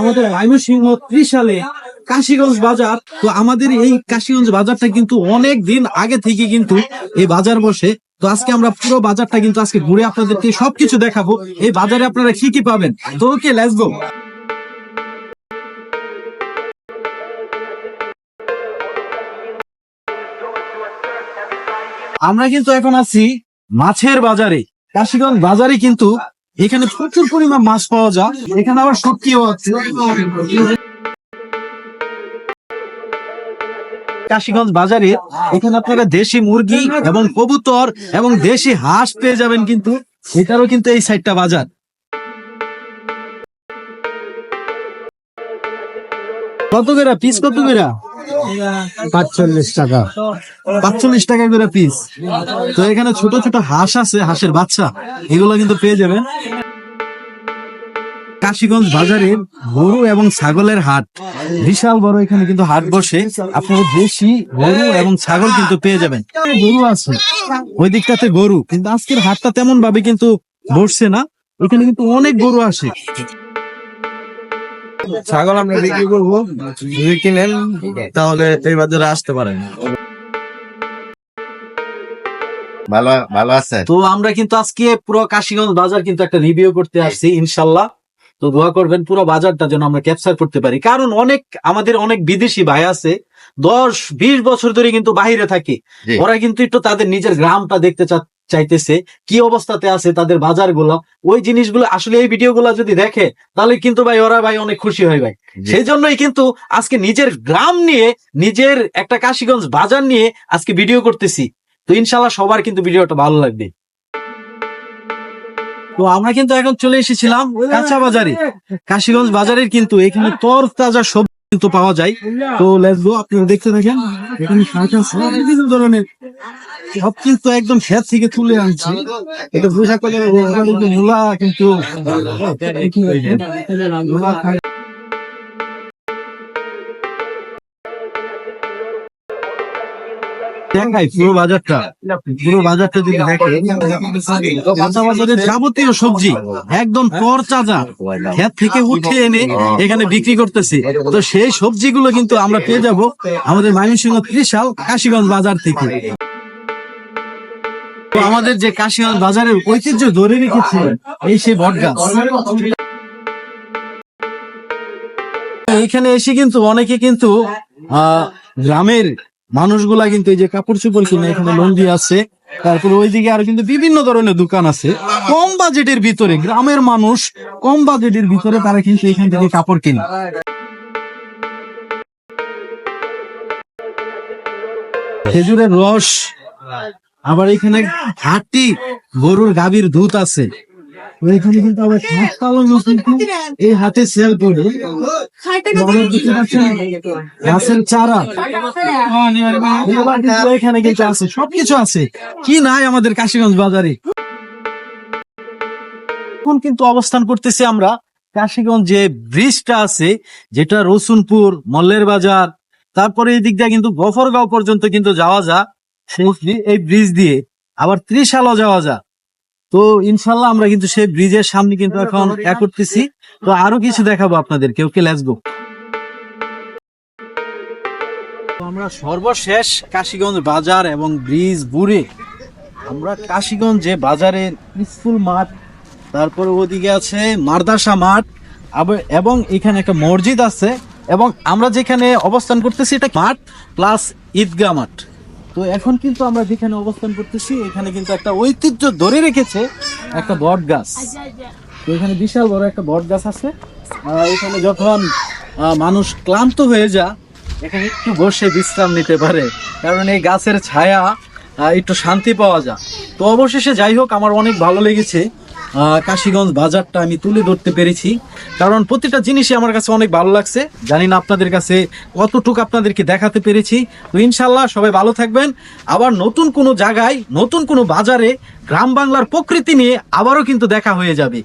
আমাদের ময়মনসিংহ ত্রিশালে কাশীগঞ্জ বাজার। তো আমাদের এই কাশীগঞ্জ বাজারটা কিন্তু অনেক দিন আগে থেকে কিন্তু এই বাজার বসে। তো আজকে আমরা পুরো বাজারটা কিন্তু আজকে ঘুরে আপনাদেরকে সবকিছু দেখাবো। এই বাজারে আপনারা কি কি পাবেন? তো ওকে লেটস আমরা কিন্তু এখন আছি মাছের বাজারে। কাশীগঞ্জ বাজারে কিন্তু এখানে প্রচুর পরিমাণ মাছ পাওয়া যায়। এখানে আবার শুটকিও আছে। কাশীগঞ্জ বাজারে এখানে আপনারা দেশি মুরগি এবং কবুতর এবং দেশি হাঁস পেয়ে যাবেন কিন্তু। এটারও কিন্তু এই সাইডটা বাজার। কত করে? পিস কত করে? পাঁচচল্লিশ টাকা। পাঁচচল্লিশ টাকা করে পিস তো এখানে ছোট ছোট হাঁস আছে, হাঁসের বাচ্চা। এগুলো কিন্তু পেয়ে যাবেন। কাশীগঞ্জ বাজারে গরু এবং ছাগলের হাট। বিশাল বড় এখানে কিন্তু হাট বসে। আপনারা দেশি গরু এবং ছাগল কিন্তু পেয়ে যাবেন। গরু আছে। ওই দিকটাতে গরু। কিন্তু আজকের হাটটা তেমন ভাবে কিন্তু বসছে না। এখানে কিন্তু অনেক গরু আসে। ছাগল আমরা বিক্রি করব। যদি কিনেন তাহলে এই বাজারে আসতে পারেন। ভালো ভালো আছে? তো আমরা কিন্তু আজকে পুরো কাশীগঞ্জ বাজার কিন্তু একটা রিভিউ করতে আসছি ইনশাল্লাহ। তো দোয়া করবেন পুরো বাজারটা যেন আমরা ক্যাপচার করতে পারি। কারণ অনেক আমাদের অনেক বিদেশি ভাই আছে দশ বিশ বছর ধরে কিন্তু বাইরে থাকে। ওরা কিন্তু একটু তাদের নিজের গ্রামটা দেখতে চা- চাইতেছে কি অবস্থাতে আছে তাদের বাজারগুলো ওই জিনিসগুলো আসলে এই ভিডিওগুলো যদি দেখে তাহলে কিন্তু ভাই ওরা ভাই অনেক খুশি হয় ভাই। সেই জন্যই কিন্তু আজকে নিজের গ্রাম নিয়ে নিজের একটা কাশিগঞ্জ বাজার নিয়ে আজকে ভিডিও করতেছি। তো ইনশাল্লাহ সবার কিন্তু ভিডিওটা ভালো লাগবে। তো আমরা কিন্তু এখন চলে এসেছিলাম কাঁচা বাজারে। কাশিগঞ্জ বাজারের কিন্তু এখানে তর তাজা সবজি কিন্তু পাওয়া যায়। তো লেটস গো আপনারা দেখতে থাকেন। এখানে ধরনের সব কিন্তু একদম ক্ষেত থেকে তুলে আনছে। এটা পোশাক মূলা, কিন্তু বাজারটা। যাবতীয় সবজি, একদম তরতাজা। ক্ষেত থেকে উঠে এনে এখানে বিক্রি করতেছে। তো সেই সবজিগুলো কিন্তু আমরা পেয়ে যাব আমাদের ময়মনসিংহ ত্রিশাল কাশীগঞ্জ বাজার থেকে। আমাদের যে কাশীগঞ্জ বাজারের ঐতিহ্য ধরে রেখেছে এই সেই বটগাছ এখানে এসে কিন্তু অনেকে কিন্তু গ্রামের মানুষগুলা কিন্তু এই যে কাপড় চোপড় কিনে এখানে লন্ডি আছে তারপর ওইদিকে আরও কিন্তু বিভিন্ন ধরনের দোকান আছে। কম বাজেটের ভিতরে, গ্রামের মানুষ কম বাজেটের ভিতরে তারা কিন্তু এখান থেকে কাপড় কিনে। খেজুরের রস আবার এখানে হাটি গরুর গাভীর দুধ আছে। কিন্তু আবার কিন্তু এই হাতে সেল করে গাছের চারা। এখানে কিন্তু আছে সবকিছু আছে। কি নাই আমাদের কাশীগঞ্জ বাজারে। এখন কিন্তু অবস্থান করতেছি আমরা কাশীগঞ্জ যে ব্রিজটা আছে যেটা রসুনপুর মল্লের বাজার তারপরে এই দিক দিয়ে কিন্তু গফরগাঁও পর্যন্ত কিন্তু যাওয়া যা সেই এই ব্রিজ দিয়ে। আবার ত্রিশালও যাওয়া যা তো ইনশাল্লাহ আমরা কিন্তু সেই ব্রিজের সামনে কিন্তু এখন এক করতেছি তো আরও কিছু দেখাবো আপনাদেরকে ওকে লেটস গো তো আমরা সর্বশেষ কাশিগঞ্জ বাজার এবং ব্রিজ বুড়ে আমরা কাশীগঞ্জ যে বাজারের স্কুল মাঠ তারপরে ওদিকে আছে মারদাসা মাঠ আবার- এবং এখানে একটা মসজিদ আছে এবং আমরা যেখানে অবস্থান করতেছি এটা মাঠ প্লাস ঈদগাহ মাঠ। তো এখন কিন্তু আমরা যেখানে অবস্থান করতেছি, এখানে কিন্তু একটা ঐতিহ্য ধরে রেখেছে একটা বট গাছ। তো এখানে বিশাল বড় একটা বট গাছ আছে। এখানে যখন মানুষ ক্লান্ত হয়ে যা, এখানে একটু বসে বিশ্রাম নিতে পারে। কারণ এই গাছের ছায়া একটু শান্তি পাওয়া যায়। তো অবশেষে যাই হোক, আমার অনেক ভালো লেগেছে। কাশীগঞ্জ বাজারটা আমি তুলে ধরতে পেরেছি। কারণ প্রতিটা জিনিসই আমার কাছে অনেক ভালো লাগছে। জানি না আপনাদের কাছে কতটুকু আপনাদেরকে দেখাতে পেরেছি। তো ইনশাল্লাহ সবাই ভালো থাকবেন। আবার নতুন কোনো জায়গায়, নতুন কোনো বাজারে গ্রাম বাংলার প্রকৃতি নিয়ে আবারও কিন্তু দেখা হয়ে যাবে।